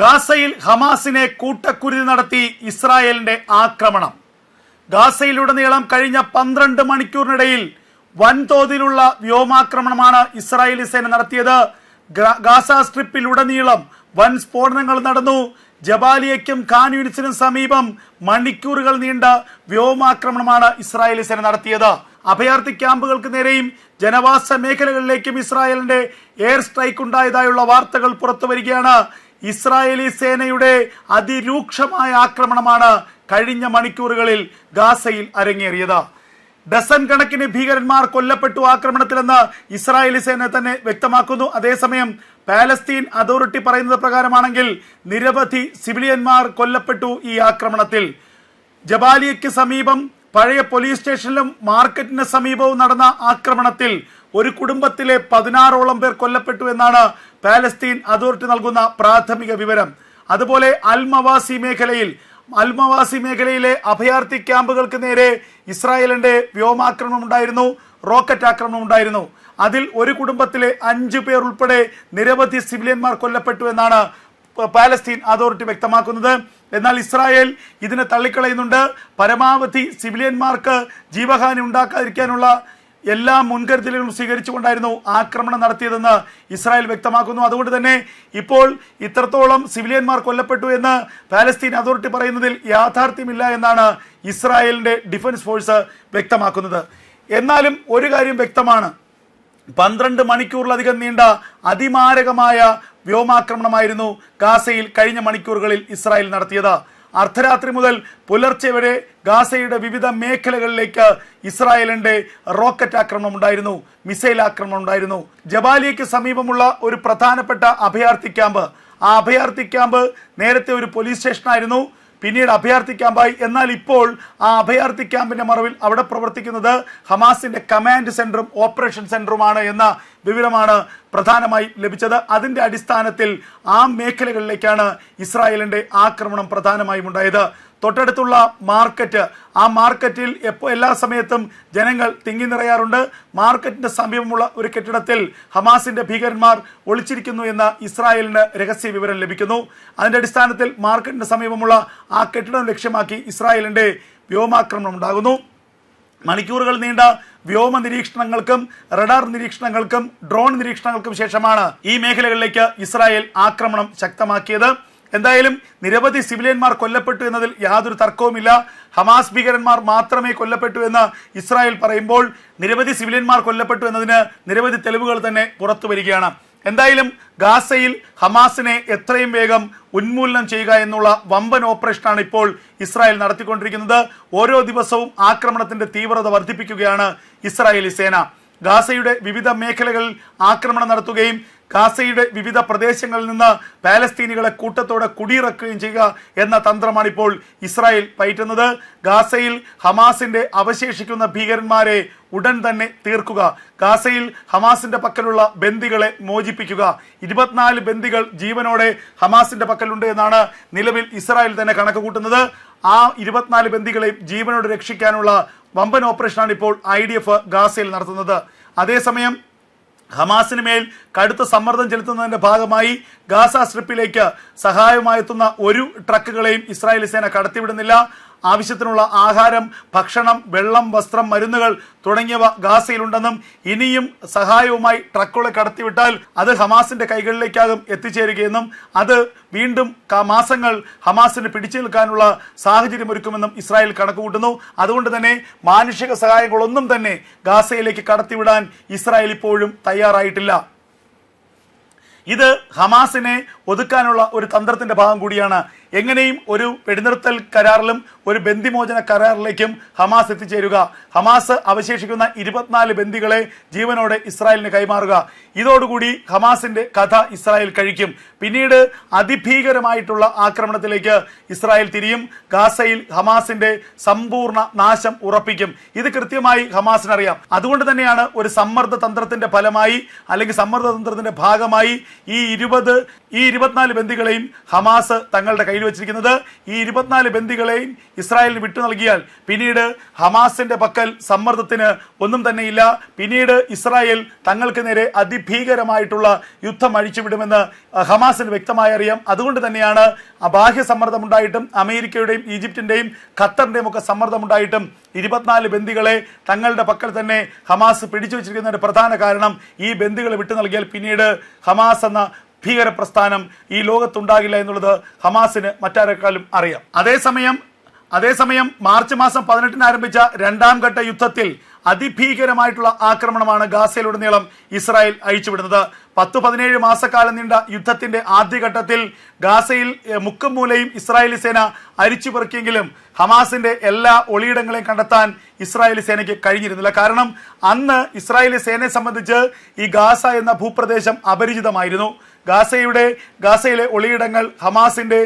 ഗാസയിൽ ഹമാസിനെ കൂട്ടക്കുരുതി നടത്തി ഇസ്രായേലിന്റെ ആക്രമണം. ഗാസയിലുടനീളം കഴിഞ്ഞ പന്ത്രണ്ട് മണിക്കൂറിനിടയിൽ വൻതോതിലുള്ള വ്യോമാക്രമണമാണ് ഇസ്രായേലി സേന നടത്തിയത്. ഗാസ സ്ട്രിപ്പിലുടനീളം വൻ സ്ഫോടനങ്ങൾ നടന്നു. ജബാലിയയ്ക്കും ഖാൻ യൂണിസിനും സമീപം മണിക്കൂറുകൾ നീണ്ട വ്യോമാക്രമണമാണ് ഇസ്രായേലി സേന നടത്തിയത്. അഭയാർത്ഥി ക്യാമ്പുകൾക്ക് നേരെയും ജനവാസ മേഖലകളിലേക്കും ഇസ്രായേലിന്റെ എയർ സ്ട്രൈക്ക് ഉണ്ടായതായുള്ള വാർത്തകൾ പുറത്തു വരികയാണ്. ഇസ്രായേലി സേനയുടെ അതിരൂക്ഷമായ ആക്രമണമാണ് കഴിഞ്ഞ മണിക്കൂറുകളിൽ ഗാസയിൽ അരങ്ങേറിയത്. ഡസൻ കണക്കിന് ഭീകരന്മാർ കൊല്ലപ്പെട്ടു ആക്രമണത്തിലെന്ന് ഇസ്രായേലി സേന തന്നെ വ്യക്തമാക്കുന്നു. അതേസമയം പാലസ്തീൻ അതോറിറ്റി പറയുന്നത് പ്രകാരമാണെങ്കിൽ നിരവധി സിവിലിയന്മാർ കൊല്ലപ്പെട്ടു ഈ ആക്രമണത്തിൽ. ജബാലിയയ്ക്ക് സമീപം പഴയ പോലീസ് സ്റ്റേഷനിലും മാർക്കറ്റിന് സമീപവും നടന്ന ആക്രമണത്തിൽ ഒരു കുടുംബത്തിലെ പതിനാറോളം പേർ കൊല്ലപ്പെട്ടു എന്നാണ് പാലസ്തീൻ അതോറിറ്റി നൽകുന്ന പ്രാഥമിക വിവരം. അതുപോലെ അൽമവാസി മേഖലയിൽ അൽമവാസി മേഖലയിലെ അഭയാർത്ഥി ക്യാമ്പുകൾക്ക് നേരെ ഇസ്രായേലിന്റെ വ്യോമാക്രമണം ഉണ്ടായിരുന്നു റോക്കറ്റ് ആക്രമണം ഉണ്ടായിരുന്നു. അതിൽ ഒരു കുടുംബത്തിലെ അഞ്ചു പേർ ഉൾപ്പെടെ നിരവധി സിവിലിയന്മാർ കൊല്ലപ്പെട്ടു എന്നാണ് പാലസ്തീൻ അതോറിറ്റി വ്യക്തമാക്കുന്നത്. എന്നാൽ ഇസ്രായേൽ ഇതിനെ തള്ളിക്കളയുന്നുണ്ട്. പരമാവധി സിവിലിയന്മാർക്ക് ജീവഹാനി ഉണ്ടാക്കാതിരിക്കാനുള്ള എല്ലാ മുൻകരുതലുകളും സ്വീകരിച്ചുകൊണ്ടായിരുന്നു ആക്രമണം നടത്തിയതെന്ന് ഇസ്രായേൽ വ്യക്തമാക്കുന്നു. അതുകൊണ്ട് തന്നെ ഇപ്പോൾ ഇത്രത്തോളം സിവിലിയന്മാർ കൊല്ലപ്പെട്ടു എന്ന് പാലസ്തീൻ അതോറിറ്റി പറയുന്നതിൽ യാഥാർത്ഥ്യമില്ല എന്നാണ് ഇസ്രായേലിന്റെ ഡിഫൻസ് ഫോഴ്സ് വ്യക്തമാക്കുന്നത്. എന്നാലും ഒരു കാര്യം വ്യക്തമാണ്. പന്ത്രണ്ട് മണിക്കൂറിലധികം നീണ്ട അതിമാരകമായ വ്യോമാക്രമണമായിരുന്നു ഗാസയിൽ കഴിഞ്ഞ മണിക്കൂറുകളിൽ ഇസ്രായേൽ നടത്തിയത്. അർദ്ധരാത്രി മുതൽ പുലർച്ചെ വരെ ഗാസയുടെ വിവിധ മേഖലകളിലേക്ക് ഇസ്രായേലിന്റെ റോക്കറ്റ് ആക്രമണം ഉണ്ടായിരുന്നു മിസൈൽ ആക്രമണം ഉണ്ടായിരുന്നു. ജബാലിയയ്ക്ക് സമീപമുള്ള ഒരു പ്രധാനപ്പെട്ട അഭയാർത്ഥി ക്യാമ്പ്. ആ അഭയാർത്ഥി ക്യാമ്പ് നേരത്തെ ഒരു പോലീസ് സ്റ്റേഷനായിരുന്നു പിന്നീട് അഭയാർത്ഥി ക്യാമ്പായി. എന്നാൽ ഇപ്പോൾ ആ അഭയാർത്ഥി ക്യാമ്പിന്റെ മറവിൽ അവിടെ പ്രവർത്തിക്കുന്നത് ഹമാസിന്റെ കമാൻഡ് സെന്ററും ഓപ്പറേഷൻ സെന്ററുമാണ് എന്ന വിവരമാണ് പ്രധാനമായി ലഭിച്ചത്. അതിന്റെ അടിസ്ഥാനത്തിൽ ആ മേഖലകളിലേക്കാണ് ഇസ്രായേലിന്റെ ആക്രമണം പ്രധാനമായും ഉണ്ടായത്. തൊട്ടടുത്തുള്ള മാർക്കറ്റ് ആ മാർക്കറ്റിൽ എപ്പോ എല്ലാ സമയത്തും ജനങ്ങൾ തിങ്ങി നിറയാറുണ്ട്. മാർക്കറ്റിന്റെ സമീപമുള്ള ഒരു കെട്ടിടത്തിൽ ഹമാസിന്റെ ഭീകരന്മാർ ഒളിച്ചിരിക്കുന്നു എന്ന ഇസ്രായേലിന് രഹസ്യ വിവരം ലഭിക്കുന്നു. അതിന്റെ അടിസ്ഥാനത്തിൽ മാർക്കറ്റിന് സമീപമുള്ള ആ കെട്ടിടം ലക്ഷ്യമാക്കി ഇസ്രായേലിന്റെ വ്യോമാക്രമണം ഉണ്ടാകുന്നു. മണിക്കൂറുകൾ നീണ്ട വ്യോമ നിരീക്ഷണങ്ങൾക്കും റഡാർ നിരീക്ഷണങ്ങൾക്കും ഡ്രോൺ നിരീക്ഷണങ്ങൾക്കും ശേഷമാണ് ഈ മേഖലകളിലേക്ക് ഇസ്രായേൽ ആക്രമണം ശക്തമാക്കിയത്. എന്തായാലും നിരവധി സിവിലിയന്മാർ കൊല്ലപ്പെട്ടു എന്നതിൽ യാതൊരു തർക്കവുമില്ല. ഹമാസ് ഭീകരന്മാർ മാത്രമേ കൊല്ലപ്പെട്ടു എന്ന് ഇസ്രായേൽ പറയുമ്പോൾ നിരവധി സിവിലിയന്മാർ കൊല്ലപ്പെട്ടു എന്നതിന് നിരവധി തെളിവുകൾ തന്നെ പുറത്തു വരികയാണ്. എന്തായാലും ഗാസയിൽ ഹമാസിനെ എത്രയും വേഗം ഉന്മൂലനം ചെയ്യുക എന്നുള്ള വമ്പൻ ഓപ്പറേഷനാണ് ഇപ്പോൾ ഇസ്രായേൽ നടത്തിക്കൊണ്ടിരിക്കുന്നത്. ഓരോ ദിവസവും ആക്രമണത്തിന്റെ തീവ്രത വർദ്ധിപ്പിക്കുകയാണ് ഇസ്രായേലി സേന. ഗാസയുടെ വിവിധ മേഖലകളിൽ ആക്രമണം നടത്തുകയും ഗാസയുടെ വിവിധ പ്രദേശങ്ങളിൽ നിന്ന് പാലസ്തീനികളെ കൂട്ടത്തോടെ കുടിയിറക്കുകയും ചെയ്യുക എന്ന തന്ത്രമാണ് ഇപ്പോൾ ഇസ്രായേൽ പയറ്റുന്നത്. ഗാസയിൽ ഹമാസിന്റെ അവശേഷിക്കുന്ന ഭീകരന്മാരെ ഉടൻ തന്നെ തീർക്കുക. ഗാസയിൽ ഹമാസിന്റെ പക്കലുള്ള ബന്ദികളെ മോചിപ്പിക്കുക. ഇരുപത്തിനാല് ബന്ദികൾ ജീവനോടെ ഹമാസിന്റെ പക്കലുണ്ട് എന്നാണ് നിലവിൽ ഇസ്രായേൽ തന്നെ കണക്ക് കൂട്ടുന്നത് ആ ഇരുപത്തിനാല് ബന്ദികളെയും ജീവനോടെ രക്ഷിക്കാനുള്ള വമ്പൻ ഓപ്പറേഷനാണ് ഇപ്പോൾ ഐ ഗാസയിൽ നടത്തുന്നത്. അതേസമയം ഹമാസിന് മേൽ കടുത്ത സമ്മർദ്ദം ചെലുത്തുന്നതിന്റെ ഭാഗമായി ഗാസ സ്ട്രിപ്പിലേക്ക് സഹായമായെത്തുന്ന ഒരു ട്രക്കുകളെയും ഇസ്രായേലി സേന കടത്തിവിടുന്നില്ല. ആവശ്യത്തിനുള്ള ആഹാരം ഭക്ഷണം വെള്ളം വസ്ത്രം മരുന്നുകൾ തുടങ്ങിയവ ഗാസയിലുണ്ടെന്നും ഇനിയും സഹായവുമായി ട്രക്കുകളെ കടത്തിവിട്ടാൽ അത് ഹമാസിന്റെ കൈകളിലേക്കാകും എത്തിച്ചേരുകയെന്നും അത് വീണ്ടും മാസങ്ങൾ ഹമാസിന് പിടിച്ചു നിൽക്കാനുള്ള സാഹചര്യം ഒരുക്കുമെന്നും ഇസ്രായേൽ കണക്കുകൂട്ടുന്നു. അതുകൊണ്ട് തന്നെ മാനുഷിക സഹായങ്ങളൊന്നും തന്നെ ഗാസയിലേക്ക് കടത്തിവിടാൻ ഇസ്രായേൽ ഇപ്പോഴും തയ്യാറായിട്ടില്ല. ഇത് ഹമാസിനെ ഒതുക്കാനുള്ള ഒരു തന്ത്രത്തിന്റെ ഭാഗം കൂടിയാണ് എങ്ങനെയും ഒരു വെടിനിർത്തൽ കരാറിലും ഒരു ബന്ദിമോചന കരാറിലേക്കും ഹമാസ് എത്തിച്ചേരുക. ഹമാസ് അവശേഷിക്കുന്ന ഇരുപത്തിനാല് ബന്ദികളെ ജീവനോടെ ഇസ്രായേലിന് കൈമാറുക. ഇതോടുകൂടി ഹമാസിന്റെ കഥ ഇസ്രായേൽ കഴിക്കും. പിന്നീട് അതിഭീകരമായിട്ടുള്ള ആക്രമണത്തിലേക്ക് ഇസ്രായേൽ തിരിയും. ഗാസയിൽ ഹമാസിന്റെ സമ്പൂർണ നാശം ഉറപ്പിക്കും. ഇത് കൃത്യമായി ഹമാസിനറിയാം. അതുകൊണ്ട് തന്നെയാണ് ഒരു സമ്മർദ്ദ തന്ത്രത്തിന്റെ ഫലമായി അല്ലെങ്കിൽ സമ്മർദ്ദ തന്ത്രത്തിന്റെ ഭാഗമായി ഈ ഇരുപത് ഈ ഇരുപത്തിനാല് ബന്ദികളെയും ഹമാസ് തങ്ങളുടെ കയ്യിൽ വെച്ചിരിക്കുന്നത്. ഈ ഇരുപത്തിനാല് ബന്ദികളെയും ഇസ്രായേലിന് വിട്ടു നൽകിയാൽ പിന്നീട് ഹമാസിന്റെ പക്കൽ സമ്മർദ്ദത്തിന് ഒന്നും തന്നെയില്ല. പിന്നീട് ഇസ്രായേൽ തങ്ങൾക്ക് നേരെ അതിഭീകരമായിട്ടുള്ള യുദ്ധം അഴിച്ചുവിടുമെന്ന് ഹമാസിന് വ്യക്തമായി അറിയാം. അതുകൊണ്ട് തന്നെയാണ് ബാഹ്യ സമ്മർദ്ദമുണ്ടായിട്ടും അമേരിക്കയുടെയും ഈജിപ്തിന്റെയും ഖത്തറിന്റെയും ഒക്കെ സമ്മർദ്ദമുണ്ടായിട്ടും ഇരുപത്തിനാല് ബന്ദികളെ തങ്ങളുടെ പക്കൽ തന്നെ ഹമാസ് പിടിച്ചു വെച്ചിരിക്കുന്നതിന്റെ പ്രധാന കാരണം ഈ ബന്ദികളെ വിട്ടു നൽകിയാൽ പിന്നീട് ഹമാസ് എന്ന ഭീകര പ്രസ്ഥാനം ഈ ലോകത്തുണ്ടാകില്ല എന്നുള്ളത് ഹമാസിന് മറ്റാരെക്കാളും അറിയാം. അതേസമയം അതേസമയം മാർച്ച് മാസം പതിനെട്ടിന് ആരംഭിച്ച രണ്ടാം ഘട്ട യുദ്ധത്തിൽ അതിഭീകരമായിട്ടുള്ള ആക്രമണമാണ് ഗാസയിലുടനീളം ഇസ്രായേൽ അയച്ചുവിടുന്നത് പത്ത് പതിനേഴ് മാസക്കാലം നീണ്ട യുദ്ധത്തിന്റെ ആദ്യഘട്ടത്തിൽ ഗാസയിൽ മുക്കും മൂലയും ഇസ്രായേലി സേന അരിച്ചു പെറുക്കിയെങ്കിലും ഹമാസിന്റെ എല്ലാ ഒളിയിടങ്ങളെയും കണ്ടെത്താൻ ഇസ്രായേലി സേനയ്ക്ക് കഴിഞ്ഞിരുന്നില്ല. കാരണം അന്ന് ഇസ്രായേലി സേനയെ സംബന്ധിച്ച് ഈ ഗാസ എന്ന ഭൂപ്രദേശം അപരിചിതമായിരുന്നു. ഗാസയുടെ ഗാസയിലെ ഒളിയിടങ്ങൾ ഹമാസിന്റെ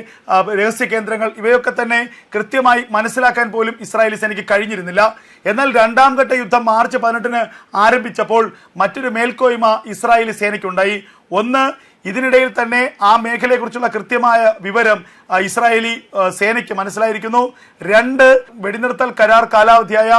രഹസ്യ കേന്ദ്രങ്ങൾ ഇവയൊക്കെ തന്നെ കൃത്യമായി മനസ്സിലാക്കാൻ പോലും ഇസ്രായേലി സേനയ്ക്ക് കഴിഞ്ഞിരുന്നില്ല. എന്നാൽ രണ്ടാം ഘട്ട യുദ്ധം മാർച്ച് പതിനെട്ടിന് ആരംഭിച്ചപ്പോൾ മറ്റൊരു മേൽക്കോയ്മ ഇസ്രായേലി സേനയ്ക്കുണ്ടായി. ഒന്ന് ഇതിനിടയിൽ തന്നെ ആ മേഖലയെക്കുറിച്ചുള്ള കൃത്യമായ വിവരം ഇസ്രായേലി സേനയ്ക്ക് മനസ്സിലായിരിക്കുന്നു. രണ്ട് വെടിനിർത്തൽ കരാർ കാലാവധിയായ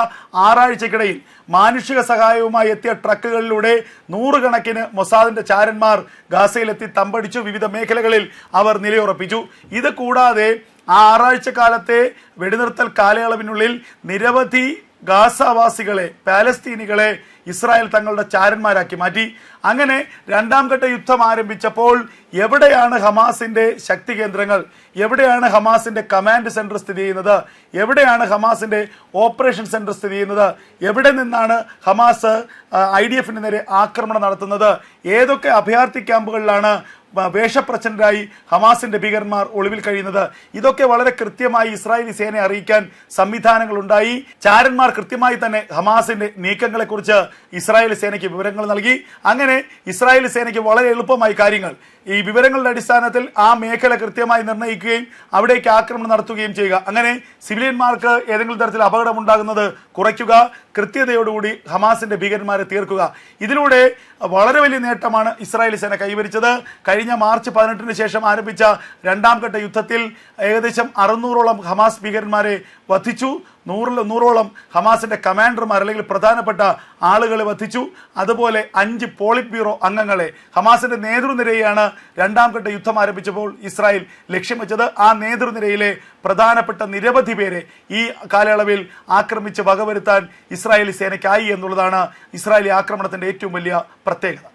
ആറാഴ്ചക്കിടയിൽ മാനുഷിക സഹായവുമായി എത്തിയ ട്രക്കുകളിലൂടെ നൂറുകണക്കിന് മൊസാദിന്റെ ചാരന്മാർ ഗാസയിലെത്തി തമ്പടിച്ചു വിവിധ മേഖലകളിൽ അവർ നിലയുറപ്പിച്ചു. ഇത് കൂടാതെ ആ ആറാഴ്ച കാലത്തെ വെടിനിർത്തൽ കാലയളവിനുള്ളിൽ നിരവധി ഗാസവാസികളെ പാലസ്തീനികളെ ഇസ്രായേൽ തങ്ങളുടെ ചാരന്മാരാക്കി മാറ്റി. അങ്ങനെ രണ്ടാം ഘട്ട യുദ്ധം ആരംഭിച്ചപ്പോൾ എവിടെയാണ് ഹമാസിന്റെ ശക്തി കേന്ദ്രങ്ങൾ? എവിടെയാണ് ഹമാസിന്റെ കമാൻഡ് സെന്റർ സ്ഥിതി ചെയ്യുന്നത്? എവിടെയാണ് ഹമാസിന്റെ ഓപ്പറേഷൻ സെന്റർ സ്ഥിതി ചെയ്യുന്നത്? എവിടെ നിന്നാണ് ഹമാസ് ഐ ഡി എഫിന് നേരെ ആക്രമണം നടത്തുന്നത്? ഏതൊക്കെ അഭയാർത്ഥി ക്യാമ്പുകളിലാണ് വേഷപ്രച്ഛന്നരായി ഹമാസിന്റെ ഭീകരന്മാർ ഒളിവിൽ കഴിയുന്നത്. ഇതൊക്കെ വളരെ കൃത്യമായി ഇസ്രായേലി സേനയെ അറിയിക്കാൻ സംവിധാനങ്ങൾ ഉണ്ടായി ചാരന്മാർ കൃത്യമായി തന്നെ ഹമാസിന്റെ നീക്കങ്ങളെ കുറിച്ച് ഇസ്രായേലി സേനയ്ക്ക് വിവരങ്ങൾ നൽകി. അങ്ങനെ ഇസ്രായേലി സേനയ്ക്ക് വളരെ എളുപ്പമായി കാര്യങ്ങൾ. ഈ വിവരങ്ങളുടെ അടിസ്ഥാനത്തിൽ ആ മേഖല കൃത്യമായി നിർണയിക്കുകയും അവിടേക്ക് ആക്രമണം നടത്തുകയും ചെയ്യുക. അങ്ങനെ സിവിലിയന്മാർക്ക് ഏതെങ്കിലും തരത്തിൽ അപകടമുണ്ടാകുന്നത് കുറയ്ക്കുക കൃത്യതയോടുകൂടി ഹമാസിന്റെ ഭീകരന്മാരെ തീർക്കുക. ഇതിലൂടെ വളരെ വലിയ നേട്ടമാണ് ഇസ്രായേലി സേന കൈവരിച്ചത്. കഴിഞ്ഞ മാർച്ച് പതിനെട്ടിന് ശേഷം ആരംഭിച്ച രണ്ടാം ഘട്ട യുദ്ധത്തിൽ ഏകദേശം അറുന്നൂറോളം ഹമാസ് ഭീകരന്മാരെ വധിച്ചു. നൂറിൽ നൂറോളം ഹമാസിന്റെ കമാൻഡർമാർ അല്ലെങ്കിൽ പ്രധാനപ്പെട്ട ആളുകളെ വധിച്ചു. അതുപോലെ അഞ്ച് പോളിറ്റ് ബ്യൂറോ അംഗങ്ങളെ ഹമാസിന്റെ നേതൃനിരയാണ് രണ്ടാം ഘട്ട യുദ്ധം ആരംഭിച്ചപ്പോൾ ഇസ്രായേൽ ലക്ഷ്യം വെച്ചത്. ആ നേതൃനിരയിലെ പ്രധാനപ്പെട്ട നിരവധി പേരെ ഈ കാലയളവിൽ ആക്രമിച്ച് വകവരുത്താൻ ഇസ്രായേലി സേനയ്ക്കായി എന്നുള്ളതാണ് ഇസ്രായേലി ആക്രമണത്തിന്റെ ഏറ്റവും വലിയ പ്രത്യേകത.